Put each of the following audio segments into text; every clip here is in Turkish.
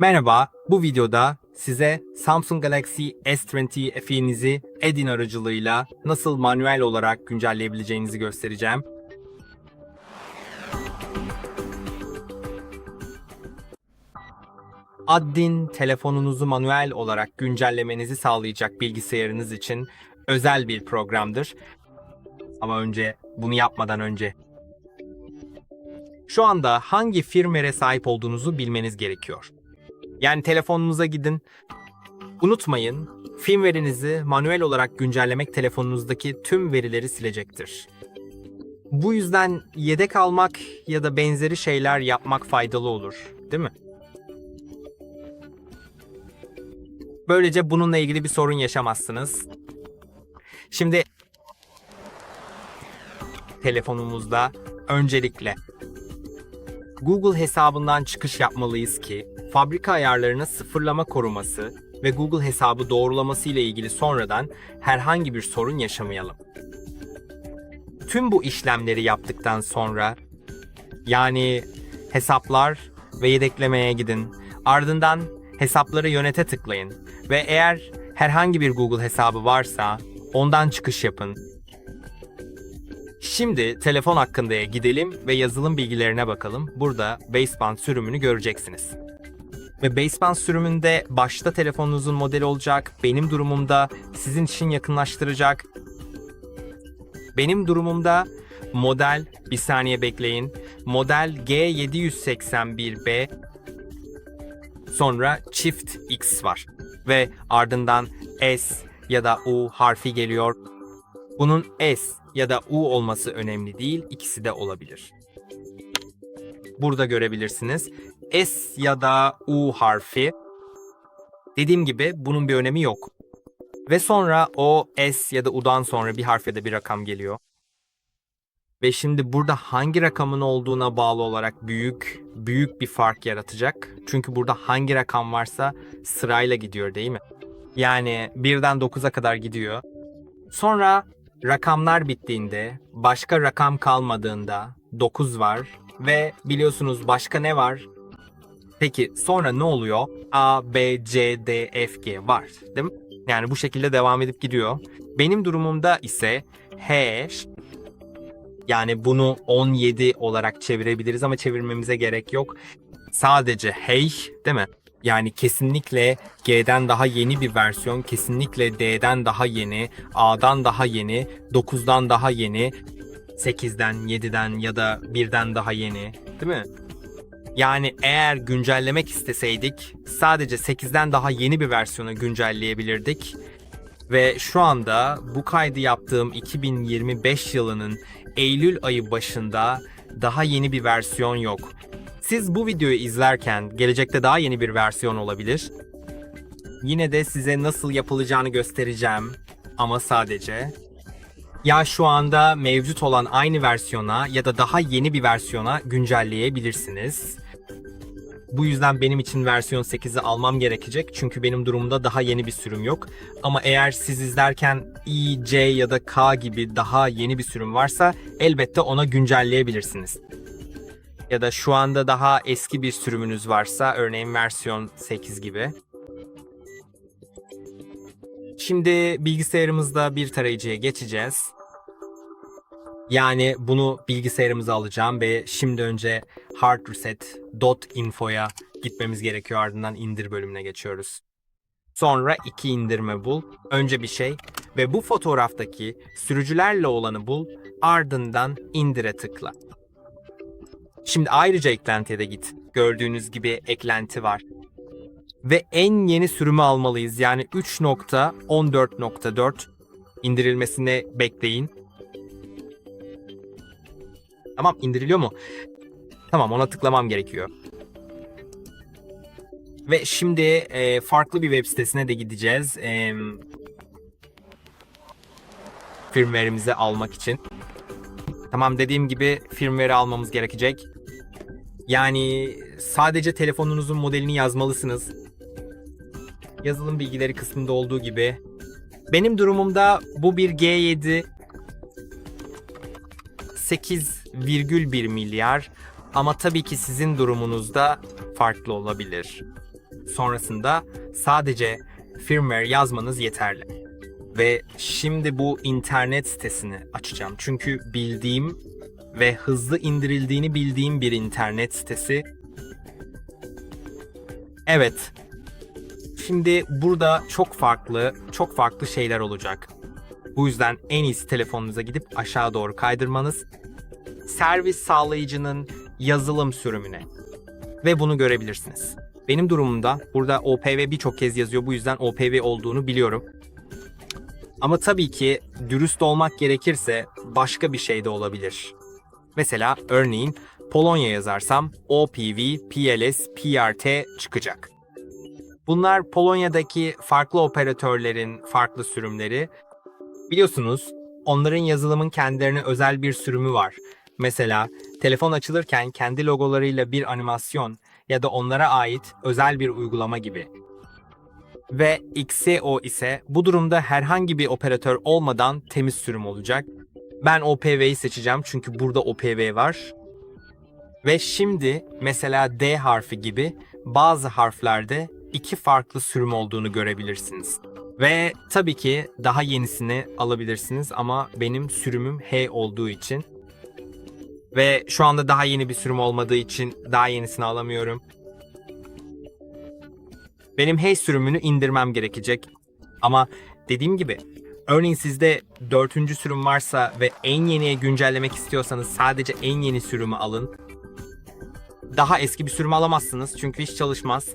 Merhaba, bu videoda size Samsung Galaxy S20 FE'nizi Edin aracılığıyla nasıl manuel olarak güncelleyebileceğinizi göstereceğim. Addin telefonunuzu manuel olarak güncellemenizi sağlayacak bilgisayarınız için özel bir programdır. Ama önce bunu yapmadan önce şu anda hangi firmware sahip olduğunuzu bilmeniz gerekiyor. Yani telefonunuza gidin. Unutmayın, firmware'inizi manuel olarak güncellemek telefonunuzdaki tüm verileri silecektir. Bu yüzden yedek almak ya da benzeri şeyler yapmak faydalı olur, değil mi? Böylece bununla ilgili bir sorun yaşamazsınız. Şimdi telefonumuzda öncelikle Google hesabından çıkış yapmalıyız ki fabrika ayarlarını sıfırlama koruması ve Google hesabı doğrulaması ile ilgili sonradan herhangi bir sorun yaşamayalım. Tüm bu işlemleri yaptıktan sonra yani hesaplar ve yedeklemeye gidin. Ardından hesapları yönete tıklayın ve eğer herhangi bir Google hesabı varsa ondan çıkış yapın. Şimdi telefon hakkındaya gidelim ve yazılım bilgilerine bakalım. Burada baseband sürümünü göreceksiniz. Ve baseband sürümünde başta telefonunuzun modeli olacak, benim durumumda sizin için yakınlaştıracak. Benim durumumda model, bir saniye bekleyin, model G781B sonra çift X var ve ardından S ya da U harfi geliyor. Bunun S ya da U olması önemli değil, ikisi de olabilir. Burada görebilirsiniz. S ya da U harfi. Dediğim gibi bunun bir önemi yok. Ve sonra o S ya da U'dan sonra bir harf ya da bir rakam geliyor. Ve şimdi burada hangi rakamın olduğuna bağlı olarak büyük büyük bir fark yaratacak. Çünkü burada hangi rakam varsa sırayla gidiyor değil mi? Yani 1'den 9'a kadar gidiyor. Sonra rakamlar bittiğinde, başka rakam kalmadığında 9 var ve biliyorsunuz başka ne var? Peki sonra ne oluyor? A, B, C, D, F, G var değil mi? Yani bu şekilde devam edip gidiyor. Benim durumumda ise H yani bunu 17 olarak çevirebiliriz ama çevirmemize gerek yok. Sadece hey değil mi? Yani kesinlikle G'den daha yeni bir versiyon, kesinlikle D'den daha yeni, A'dan daha yeni, 9'dan daha yeni, 8'den, 7'den ya da 1'den daha yeni, değil mi? Yani eğer güncellemek isteseydik sadece 8'den daha yeni bir versiyonu güncelleyebilirdik. Ve şu anda bu kaydı yaptığım 2025 yılının Eylül ayı başında daha yeni bir versiyon yok. Siz bu videoyu izlerken gelecekte daha yeni bir versiyon olabilir. Yine de size nasıl yapılacağını göstereceğim ama sadece ya şu anda mevcut olan aynı versiyona ya da daha yeni bir versiyona güncelleyebilirsiniz. Bu yüzden benim için versiyon 8'i almam gerekecek çünkü benim durumumda daha yeni bir sürüm yok. Ama eğer siz izlerken I, C ya da K gibi daha yeni bir sürüm varsa elbette ona güncelleyebilirsiniz. Ya da şu anda daha eski bir sürümünüz varsa örneğin versiyon 8 gibi. Şimdi bilgisayarımızda bir tarayıcıya geçeceğiz. Yani bunu bilgisayarımıza alacağım ve şimdi önce hardreset.info'ya gitmemiz gerekiyor ardından indir bölümüne geçiyoruz. Sonra iki indirme bul. Önce bir şey ve bu fotoğraftaki sürücülerle olanı bul. Ardından indire tıkla. Şimdi ayrıca eklentiye de git. Gördüğünüz gibi eklenti var. Ve en yeni sürümü almalıyız. Yani 3.14.4 indirilmesini bekleyin. Tamam indiriliyor mu? Tamam ona tıklamam gerekiyor. Ve şimdi e, farklı bir web sitesine de gideceğiz. E, firmware'imizi almak için. Tamam dediğim gibi firmware'i almamız gerekecek. Yani sadece telefonunuzun modelini yazmalısınız. Yazılım bilgileri kısmında olduğu gibi. Benim durumumda bu bir G7 8,1 milyar ama tabii ki sizin durumunuzda farklı olabilir. Sonrasında sadece firmware yazmanız yeterli. Ve şimdi bu internet sitesini açacağım. Çünkü bildiğim ve hızlı indirildiğini bildiğim bir internet sitesi. Evet. Şimdi burada çok farklı, çok farklı şeyler olacak. Bu yüzden en iyisi telefonunuza gidip aşağı doğru kaydırmanız. Servis sağlayıcının yazılım sürümüne. Ve bunu görebilirsiniz. Benim durumumda burada OPV birçok kez yazıyor. Bu yüzden OPV olduğunu biliyorum. Ama tabii ki dürüst olmak gerekirse başka bir şey de olabilir. Mesela örneğin Polonya yazarsam OPV, PLS, PRT çıkacak. Bunlar Polonya'daki farklı operatörlerin farklı sürümleri. Biliyorsunuz onların yazılımın kendilerine özel bir sürümü var. Mesela telefon açılırken kendi logolarıyla bir animasyon ya da onlara ait özel bir uygulama gibi. Ve XCO ise bu durumda herhangi bir operatör olmadan temiz sürüm olacak. Ben OPV'yi seçeceğim çünkü burada OPV var. Ve şimdi mesela D harfi gibi bazı harflerde iki farklı sürüm olduğunu görebilirsiniz. Ve tabii ki daha yenisini alabilirsiniz ama benim sürümüm H olduğu için ve şu anda daha yeni bir sürüm olmadığı için daha yenisini alamıyorum. Benim H sürümünü indirmem gerekecek. Ama dediğim gibi örneğin sizde dördüncü sürüm varsa ve en yeniye güncellemek istiyorsanız sadece en yeni sürümü alın. Daha eski bir sürüm alamazsınız çünkü hiç çalışmaz.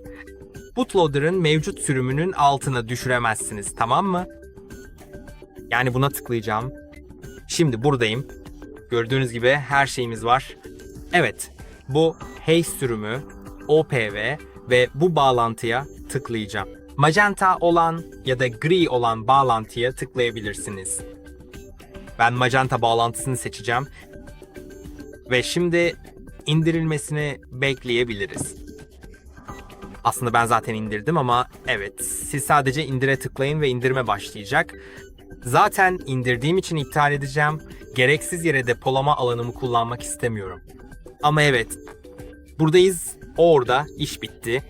Bootloader'ın mevcut sürümünün altına düşüremezsiniz tamam mı? Yani buna tıklayacağım. Şimdi buradayım. Gördüğünüz gibi her şeyimiz var. Evet, bu Hey sürümü, OPV ve bu bağlantıya tıklayacağım. Magenta olan ya da gri olan bağlantıya tıklayabilirsiniz. Ben magenta bağlantısını seçeceğim. Ve şimdi indirilmesini bekleyebiliriz. Aslında ben zaten indirdim ama evet siz sadece indire tıklayın ve indirme başlayacak. Zaten indirdiğim için iptal edeceğim. Gereksiz yere depolama alanımı kullanmak istemiyorum. Ama evet, buradayız, orada, iş bitti.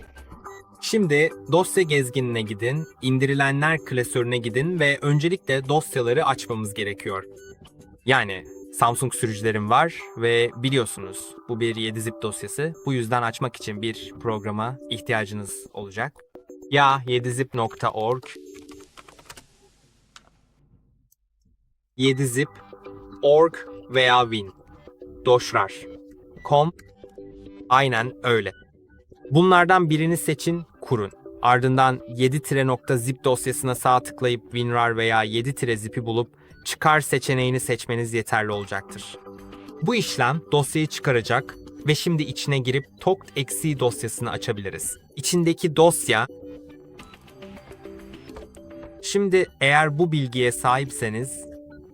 Şimdi dosya gezginine gidin, indirilenler klasörüne gidin ve öncelikle dosyaları açmamız gerekiyor. Yani Samsung sürücülerim var ve biliyorsunuz bu bir 7-zip dosyası. Bu yüzden açmak için bir programa ihtiyacınız olacak. Ya 7zip.org 7zip org veya win. Doşrar. Com. Aynen öyle. Bunlardan birini seçin, kurun. Ardından 7-zip dosyasına sağ tıklayıp WinRAR veya 7-zip'i bulup çıkar seçeneğini seçmeniz yeterli olacaktır. Bu işlem dosyayı çıkaracak ve şimdi içine girip tokt.exe dosyasını açabiliriz. İçindeki dosya Şimdi eğer bu bilgiye sahipseniz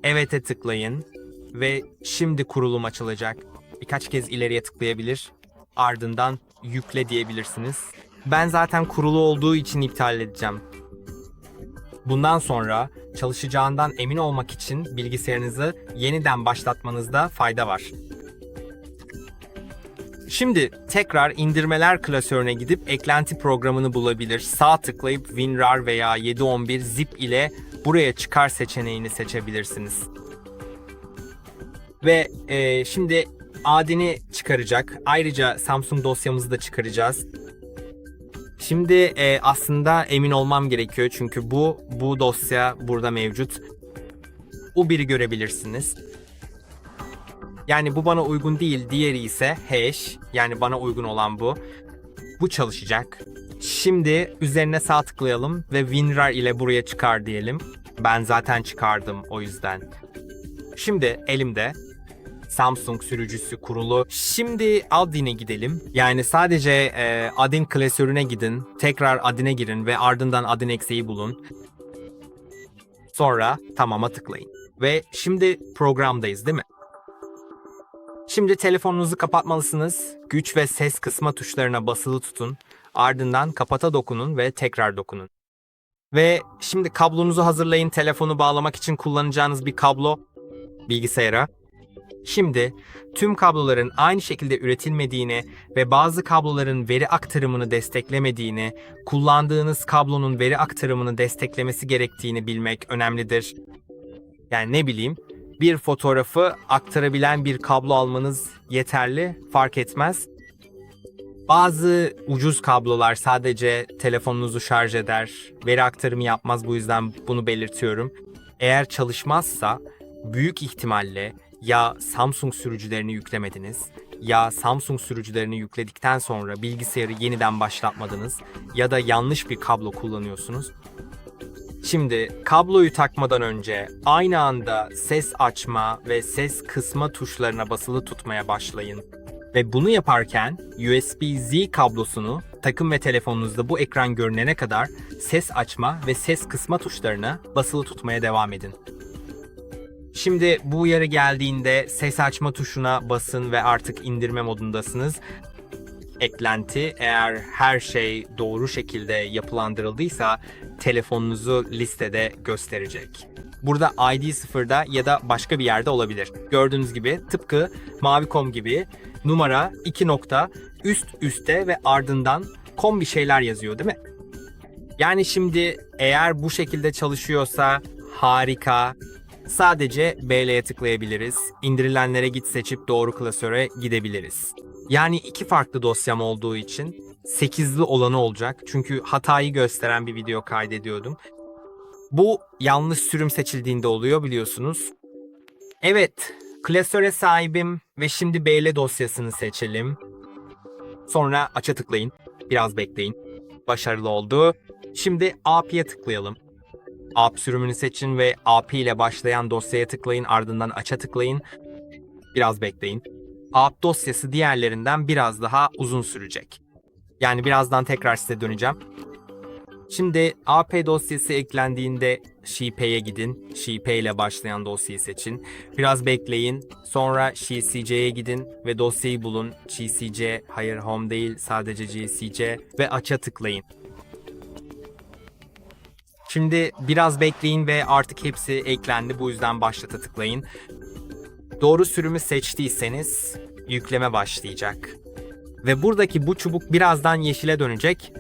evet'e tıklayın ve şimdi kurulum açılacak. Birkaç kez ileriye tıklayabilir. Ardından yükle diyebilirsiniz. Ben zaten kurulu olduğu için iptal edeceğim. Bundan sonra çalışacağından emin olmak için bilgisayarınızı yeniden başlatmanızda fayda var. Şimdi tekrar indirmeler klasörüne gidip eklenti programını bulabilir. Sağ tıklayıp WinRAR veya 711 zip ile buraya çıkar seçeneğini seçebilirsiniz. Ve e, şimdi adini çıkaracak. Ayrıca Samsung dosyamızı da çıkaracağız. Şimdi e, aslında emin olmam gerekiyor çünkü bu bu dosya burada mevcut. Bu biri görebilirsiniz. Yani bu bana uygun değil, diğeri ise hash. Yani bana uygun olan bu. Bu çalışacak. Şimdi üzerine sağ tıklayalım ve WinRAR ile buraya çıkar diyelim. Ben zaten çıkardım o yüzden. Şimdi elimde Samsung sürücüsü kurulu. Şimdi Adin'e gidelim. Yani sadece e, Adin klasörüne gidin. Tekrar Adin'e girin ve ardından Adin ekseği bulun. Sonra tamama tıklayın. Ve şimdi programdayız değil mi? Şimdi telefonunuzu kapatmalısınız. Güç ve ses kısma tuşlarına basılı tutun. Ardından kapata dokunun ve tekrar dokunun. Ve şimdi kablonuzu hazırlayın telefonu bağlamak için kullanacağınız bir kablo bilgisayara. Şimdi tüm kabloların aynı şekilde üretilmediğini ve bazı kabloların veri aktarımını desteklemediğini, kullandığınız kablonun veri aktarımını desteklemesi gerektiğini bilmek önemlidir. Yani ne bileyim, bir fotoğrafı aktarabilen bir kablo almanız yeterli, fark etmez. Bazı ucuz kablolar sadece telefonunuzu şarj eder, veri aktarımı yapmaz bu yüzden bunu belirtiyorum. Eğer çalışmazsa büyük ihtimalle ya Samsung sürücülerini yüklemediniz ya Samsung sürücülerini yükledikten sonra bilgisayarı yeniden başlatmadınız ya da yanlış bir kablo kullanıyorsunuz. Şimdi kabloyu takmadan önce aynı anda ses açma ve ses kısma tuşlarına basılı tutmaya başlayın. Ve bunu yaparken USB-Z kablosunu takım ve telefonunuzda bu ekran görünene kadar ses açma ve ses kısma tuşlarına basılı tutmaya devam edin. Şimdi bu uyarı geldiğinde ses açma tuşuna basın ve artık indirme modundasınız. Eklenti eğer her şey doğru şekilde yapılandırıldıysa telefonunuzu listede gösterecek. Burada ID sıfırda ya da başka bir yerde olabilir. Gördüğünüz gibi tıpkı Mavi.com gibi numara 2 nokta üst üste ve ardından com bir şeyler yazıyor değil mi? Yani şimdi eğer bu şekilde çalışıyorsa harika. Sadece BL'ye tıklayabiliriz. İndirilenlere git seçip doğru klasöre gidebiliriz. Yani iki farklı dosyam olduğu için 8'li olanı olacak. Çünkü hatayı gösteren bir video kaydediyordum. Bu yanlış sürüm seçildiğinde oluyor biliyorsunuz. Evet, klasöre sahibim ve şimdi BL dosyasını seçelim. Sonra aça tıklayın. Biraz bekleyin. Başarılı oldu. Şimdi AP'ye tıklayalım. AP sürümünü seçin ve AP ile başlayan dosyaya tıklayın ardından aça tıklayın. Biraz bekleyin. AP dosyası diğerlerinden biraz daha uzun sürecek. Yani birazdan tekrar size döneceğim. Şimdi AP dosyası eklendiğinde ShePay'e gidin. ShePay ile başlayan dosyayı seçin. Biraz bekleyin. Sonra SheCJ'ye gidin ve dosyayı bulun. SheCJ, hayır home değil sadece GCC ve aça tıklayın. Şimdi biraz bekleyin ve artık hepsi eklendi. Bu yüzden başlata tıklayın. Doğru sürümü seçtiyseniz yükleme başlayacak. Ve buradaki bu çubuk birazdan yeşile dönecek.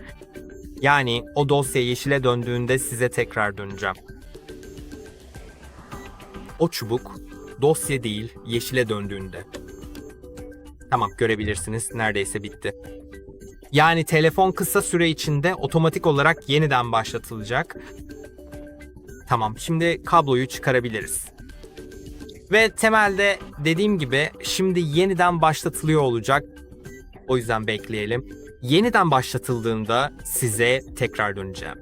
Yani o dosya yeşile döndüğünde size tekrar döneceğim. O çubuk dosya değil yeşile döndüğünde. Tamam görebilirsiniz neredeyse bitti. Yani telefon kısa süre içinde otomatik olarak yeniden başlatılacak. Tamam, şimdi kabloyu çıkarabiliriz. Ve temelde dediğim gibi şimdi yeniden başlatılıyor olacak. O yüzden bekleyelim. Yeniden başlatıldığında size tekrar döneceğim.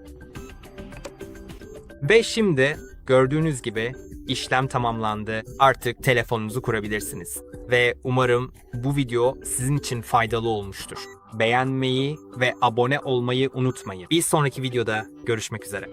Ve şimdi gördüğünüz gibi işlem tamamlandı. Artık telefonunuzu kurabilirsiniz. Ve umarım bu video sizin için faydalı olmuştur. Beğenmeyi ve abone olmayı unutmayın. Bir sonraki videoda görüşmek üzere.